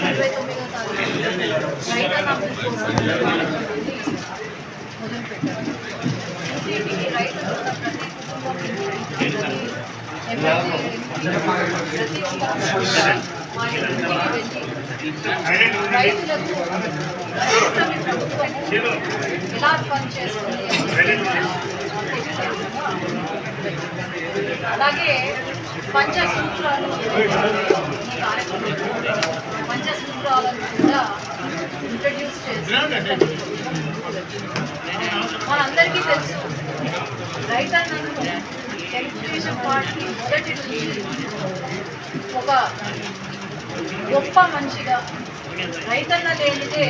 ఇరవై తొమ్మిదో తారీఖు రైతన్న కోసం మొదలుపెట్టారు ఇంటింటికి రైతులు ప్రతి రైతులకు రైతులకు ప్రభుత్వం ఎలా పనిచేస్తుంది అలాగే పంచసూత్రాలు సూత్రాలు పంచ పంచసూత్రాలను కూడా ఇంట్రడ్యూస్ చేసి మనందరికీ తెలుసు రైతన్నను తెలుగుదేశం పార్టీ మొదటి నుంచి ఒక గొప్ప మనిషిగా రైతన్న లేనిదే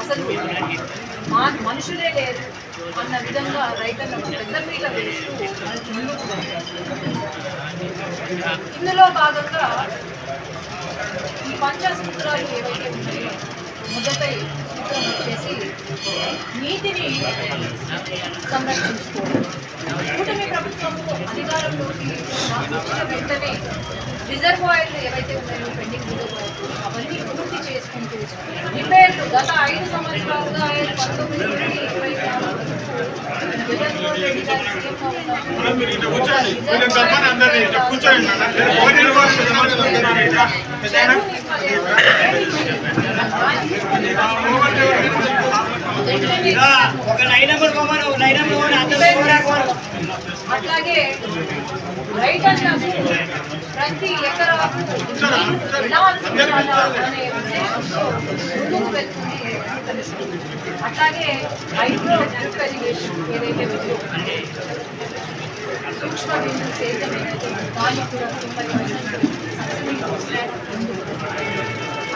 అసలు మా మనుషులే లేరు అన్న విధంగా రైతన్న పెద్ద మీద వేస్తూ ముందుకు వెళ్తారు. ఇందులో భాగంగా ఈ పంచసూత్రాలు ఏవైతే ఉన్నాయో మొదటి సూత్రం వచ్చేసి నీతిని సంరక్షించుకోవడం కూటమి ప్రభుత్వము అధికారంలోకి వచ్చిన వెంటనే రిజర్వాయర్లు ఏవైతే ఉన్నాయో పెండింగ్ రిజర్వాయర్లు అవన్నీ పూర్తి గత ఐదు సంవత్సరాలుగా ఆయన పంతొమ్మిది నుండి ఇరవై జగన్మోహన్ రెడ్డి గారు ఒక నైన్ నెంబర్ పోమను నైన్ నెంబర్ అట్లాగే రైతన్నకు ప్రతి ఎకరాకు అనే ఉద్దేశంతో ముందుకు వెళ్తుంది అట్లాగే హైడ్రో ఇరిగేషన్ ఏదైతే ఉందో సూక్ష్మ బిందు సేద్యం ఏదైతే దానికి కూడా తొంభై పర్సెంట్ సబ్సిడీ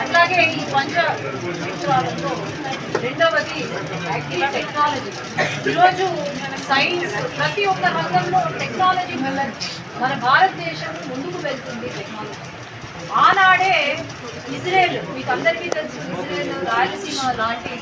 అట్లాగే ఈ పంచ సూత్రాలలో రెండవది యాక్టివ్ టెక్నాలజీ. ఈరోజు సైన్స్ ప్రతి ఒక్క రంగంలో టెక్నాలజీ వల్ల మన భారతదేశం ముందుకు వెళ్తుంది టెక్నాలజీ. ఆనాడే ఇజ్రాయెల్ మీకు అందరికీ తెలుసు ఇజ్రాయెల్ రాయలసీమ లాంటి